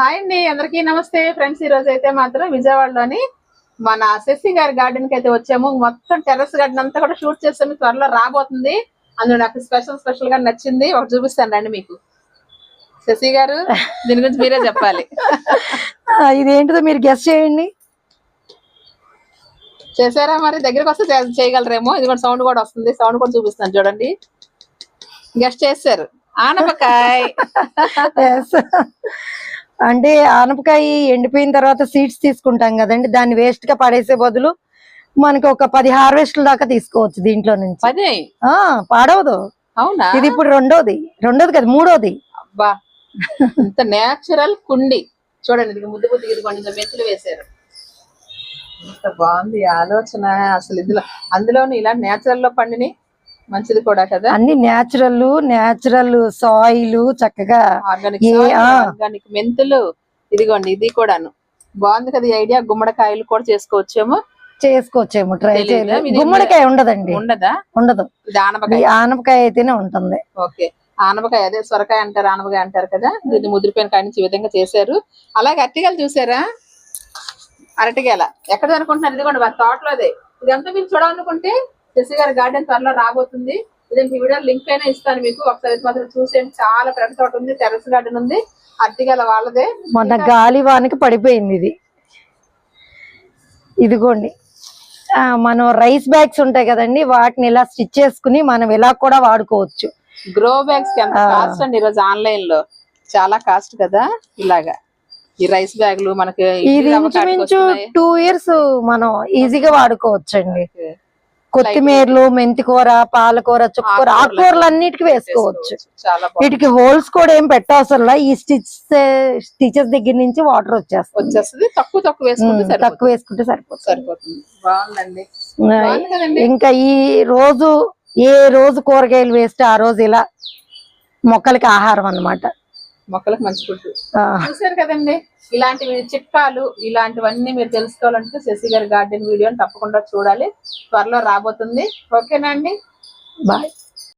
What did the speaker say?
Hi అండి అందరికీ నమస్తే. ఫ్రెండ్స్ ఈ రోజు అయితే మాత్రం విజయవాడలోని మన శశి గారి గార్డెన్కి అయితే వచ్చాము. మొత్తం టెర్రస్ గార్డెన్ అంతా కూడా షూట్ చేసాము. త్వరలో రాబోతుంది. అందులో నాకు స్పెషల్ స్పెషల్గా నచ్చింది. ఒకటి చూపిస్తాను రండి మీకు. శశి గారు దీని గురించి మీరే చెప్పాలి. ఇదేంటిదో మీరు గెస్ట్ చేయండి. చేశారా మరి? దగ్గరికి వస్తే చేయగలరేమో. ఇది కూడా సౌండ్ కూడా వస్తుంది. సౌండ్ కూడా చూపిస్తాను చూడండి. గెస్ట్ చేశారు. ఆనపకాయ్. అంటే ఆనపకాయ ఎండిపోయిన తర్వాత సీడ్స్ తీసుకుంటాం కదండి. దాన్ని వేస్ట్గా పడేసే బదులు మనకి ఒక పది హార్వెస్ట్ల దాకా తీసుకోవచ్చు దీంట్లో నుంచి. ఆ పాడవదు. అవునా? ఇది ఇప్పుడు రెండోది. రెండోది కదా మూడోది. నేచురల్ కుండి. చూడండి ఇది ముద్దు ముద్దు ఇదిగోండి మెంతులు వేశారు. బాగుంది ఆలోచన. అసలు ఇందులో అందులోని ఇలా నేచురల్లో పండిని మంచిది కూడా కదా? అన్ని నేచురల్ నేచురల్ సాయిల్ చక్కగా ఆర్గానిక్ మెంతులు ఇదిగోండి ఇది కూడాను. బాగుంది కదా ఐడియా? గుమ్మడికాయలు కూడా చేసుకోవచ్చేమో? చేసుకోవచ్చేమో ట్రై? చేయలేదు. ఇది గుమ్మడికాయ ఉండదండి. ఉండదా? ఉండదు. ఇది ఆనపకాయ ఆనపకాయ అయితేనే ఉంటుంది. ఓకే. ఆనపకాయ అదే సొరకాయ అంటారు ఆనపకాయ అంటారు కదా? దీన్ని ముదిరిపోయిన కాయ నుంచి ఈ విధంగా చేశారు. అలాగే అరటికాయలు చూసారా? అరటికాయల ఎక్కడ అనుకుంటున్నారు? ఇదిగోండి వాళ్ళ తోటలోదే ఇదంతా మీరు చూడాలనుకుంటే శశి గారి గార్డెన్ త్వరలో రాబోతుంది. ఇదంతా ఈ వీడియో లింక్ అయినా ఇస్తాను మీకు. ఒకసారి మాత్రం చూసేయండి. చాలా పెద్ద తోట ఉంది టెర్రస్ గార్డెన్ ఉంది. అరటికాయల వాళ్ళదే. మొన్న గాలి వానకి పడిపోయింది ఇది. ఇదిగోండి. మనం రైస్ బ్యాగ్స్ ఉంటాయి కదండి వాటిని ఇలా స్టిచ్ చేసుకుని మనం ఇలా కూడా వాడుకోవచ్చు. Grow bags. కాస్ట్ అండి ఈరోజు ఆన్లైన్లో? చాలా కాస్ట్ కదా ఇలాగా? ఈ రైస్ బ్యాగులు మనకి ఇది ఇంచుమించు. టూ ఇయర్స్ మనం ఈజీగా వాడుకోవచ్చు అండి. కొత్తిమీరలు మెంతికూర పాలకూర చుక్కూర ఆకుకూరలు అన్నిటికీ వేసుకోవచ్చు. వీటికి హోల్స్ కూడా ఏం పెట్టవసరం ఈ స్టిచ్ స్టిచెస్ దగ్గర నుంచి వాటర్ వచ్చేస్తుంది. వచ్చేస్తుంది. తక్కువ తక్కువ వేసుకుంటే తక్కువ వేసుకుంటే సరిపోతుంది. సరిపోతుంది. బాగుందండి. ఇంకా ఈ రోజు ఏ రోజు కూరగాయలు వేస్తే ఆ రోజు ఇలా మొక్కలకి ఆహారం అన్నమాట. మొక్కలకు మంచి ఫుడ్ చూసారు కదండి? ఇలాంటివి చిట్కాలు ఇలాంటివన్నీ మీరు తెలుసుకోవాలంటే శశి గారి గార్డెన్ వీడియోని తప్పకుండా చూడాలి. త్వరలో రాబోతుంది. ఓకేనా అండి? బాయ్.